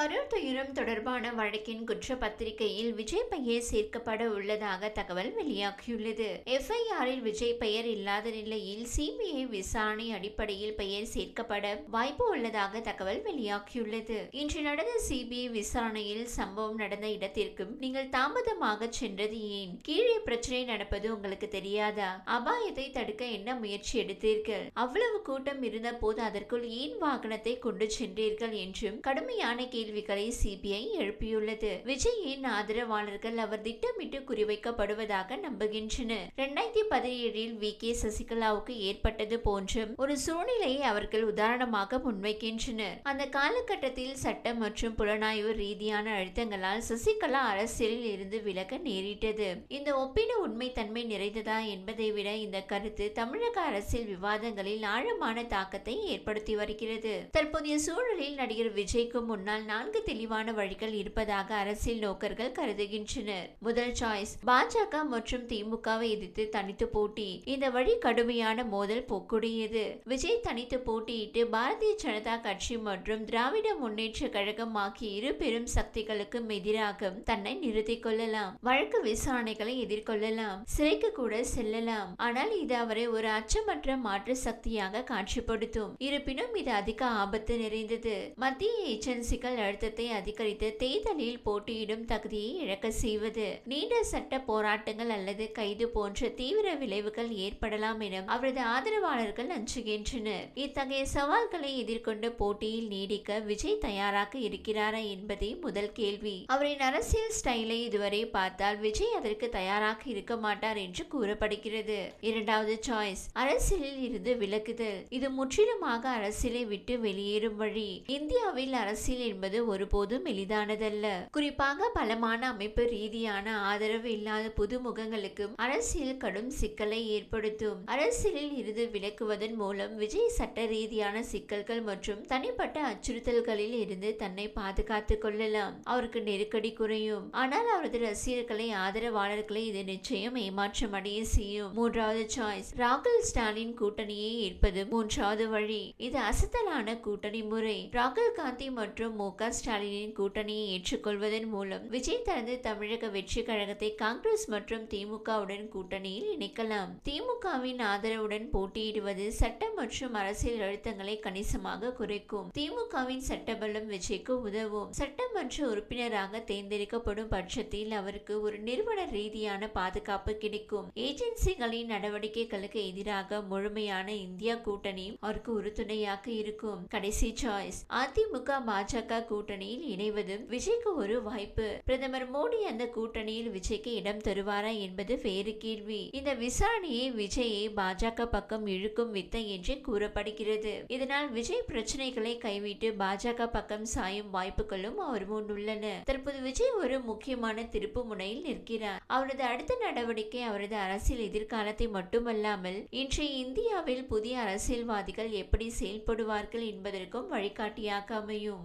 கரூர் துயரம் தொடர்பான வழக்கின் குற்றப்பத்திரிகையில் விஜய் பெயர் சேர்க்கப்பட உள்ளதாக தகவல் வெளியாகியுள்ளது. எஃப்ஐஆரில் விஜய் பெயர் இல்லாத நிலையில் சிபிஐ விசாரணை அடிப்படையில் பெயர் சேர்க்கப்பட வாய்ப்பு உள்ளதாக தகவல் வெளியாகியுள்ளது. இன்று நடந்த சிபிஐ விசாரணையில் சம்பவம் நடந்த இடத்திற்கும் நீங்கள் தாமதமாக சென்றது ஏன்? கீழே பிரச்சனை நடப்பது உங்களுக்கு தெரியாதா? அபாயத்தை தடுக்க என்ன முயற்சி எடுத்தீர்கள்? அவ்வளவு கூட்டம் இருந்த போது அதற்குள் ஏன் வாகனத்தை கொண்டு சென்றீர்கள் என்றும் கடுமையான கேள்வி கேள்விகளை சிபிஐ எழுப்பியுள்ளது. விஜயின் ஆதரவாளர்கள் அவர் திட்டமிட்டு குறிவைக்கப்படுவதாக நம்புகின்றனர் இரண்டாயிரத்தி பதினேழில் வி. கே. சசிகலாவுக்கு ஏற்பட்டது போன்ற ஒரு சூழ்நிலையை அவர்கள் உதாரணமாக முன்வைக்கின்றனர். அந்த காலகட்டத்தில் சட்டம் மற்றும் புலனாய்வு ரீதியான அழுத்தங்களால் சசிகலா அரசியலில் இருந்து விலக நேரிட்டது. இந்த ஒப்பீடு உண்மைத்தன்மை நிறைந்ததா என்பதை விட இந்த கருத்து தமிழக அரசியல் விவாதங்களில் ஆழமான தாக்கத்தை ஏற்படுத்தி வருகிறது. தற்போதைய சூழலில் நடிகர் விஜய்க்கு முன்னாள் நான்கு தெளிவான வழிகள் இருப்பதாக அரசியல் நோக்கர்கள் கருதுகின்றனர். முதல் சாய்ஸ் பாஜக மற்றும் திமுகவை எதிர்த்து தனித்து போட்டி. இந்த வழி கடுமையான மோதல் போக்குடையது. விஜய் தனித்து போட்டியிட்டு பாரதிய ஜனதா கட்சி மற்றும் திராவிட முன்னேற்ற கழகம் ஆகிய இரு பெரும் சக்திகளுக்கும் எதிராக தன்னை நிறுத்திக் கொள்ளலாம். வழக்கு விசாரணைகளை எதிர்கொள்ளலாம். சிறைக்கு கூட செல்லலாம். ஆனால் இது அவரை ஒரு அச்சமற்ற மாற்று சக்தியாக காட்சிப்படுத்தும். இருப்பினும் இது அதிக ஆபத்து நிறைந்தது. மத்திய ஏஜென்சிகள் அழுத்தத்தை அதிகரித்து தேர்தலில் போட்டியிடும் தகுதியை இழக்க செய்வது. நீண்ட சட்ட போராட்டங்கள் அல்லது கைது போன்ற தீவிர விளைவுகள் ஏற்படலாம் என அவரது ஆதரவாளர்கள் அஞ்சுகின்றனர் இத்தகைய சவால்களை எதிர்கொண்டு போட்டியில் நீடிக்க விஜய் தயாராக இருக்கிறாரா என்பதே முதல் கேள்வி. அவரின் அரசியல் ஸ்டைலை இதுவரை பார்த்தால் விஜய் அதற்கு தயாராக இருக்க மாட்டார் என்று கூறப்படுகிறது. இரண்டாவது சாய்ஸ் அரசியலில் இருந்து விலக்குதல் இது முற்றிலுமாக அரசியலை விட்டு வெளியேறும் வழி. இந்தியாவில் அரசியல் என்பது பெறுவது ஒருபோதும் எளிதானதல்ல. குறிப்பாக பலமான அமைப்பு ரீதியான ஆதரவு இல்லாத புதுமுகங்களுக்கும் அரசியல் கடும் சிக்கலை ஏற்படுத்தும். அரசியலில் இருந்து விலக்குவதன் மூலம் விஜய் சட்ட ரீதியான சிக்கல்கள் மற்றும் தனிப்பட்ட அச்சுறுத்தல்களில் இருந்து தன்னை பாதுகாத்துக் கொள்ளலாம். அவருக்கு நெருக்கடி குறையும். ஆனால் அவரது ரசிகர்களை ஆதரவாளர்களை இது நிச்சயம் ஏமாற்றம் அடைய செய்யும். மூன்றாவது சாய்ஸ். ராகுல் ஸ்டாலின் கூட்டணியை ஏற்பது மூன்றாவது வழி. இது அசத்தலான கூட்டணி முறை. ராகுல் காந்தி மற்றும் மு க ஸ்டாலினின் கூட்டணியை ஏற்றுக்கொள்வதன் மூலம் விஜய் தனது தமிழக வெற்றி கழகத்தை காங்கிரஸ் மற்றும் திமுகவுடன் கூட்டணியில் இணைக்கலாம். திமுகவின் ஆதரவுடன் போட்டியிடுவது சட்ட மற்றும் அரசியல் அழுத்தங்களை கணிசமாக குறைக்கும். திமுகவின் சட்டபலம் விஜய்க்கு உதவும். சட்டமன்ற உறுப்பினராக தேர்ந்தெடுக்கப்படும் பட்சத்தில் அவருக்கு ஒரு நிறுவன ரீதியான பாதுகாப்பு கிடைக்கும். ஏஜென்சிகளின் நடவடிக்கைகளுக்கு எதிராக முழுமையான இந்தியா கூட்டணி அவருக்கு உறுதுணையாக இருக்கும். கடைசி சாய்ஸ் அதிமுக பாஜக கூட்டணியில் இணைவதும் விஜய்க்கு ஒரு வாய்ப்பு. பிரதமர் மோடி அந்த கூட்டணியில் விஜய்க்கு இடம் தருவாரா என்பது வேறு கேள்வி. இந்த விசாரணையை விஜயை பாஜக பக்கம் இழுக்கும் வித்தை என்று கூறப்படுகிறது. இதனால் விஜய் பிரச்சனைகளை கைவிட்டு பாஜக பக்கம் சாயும் வாய்ப்புகளும் அவர் முன் உள்ளன தற்போது விஜய் ஒரு முக்கியமான திருப்பு முனையில் நிற்கிறார். அவரது அடுத்த நடவடிக்கை அவரது அரசியல் எதிர்காலத்தை மட்டுமல்லாமல் இன்றைய இந்தியாவில் புதிய அரசியல்வாதிகள் எப்படி செயல்படுவார்கள் என்பதற்கும் வழிகாட்டியாக அமையும்.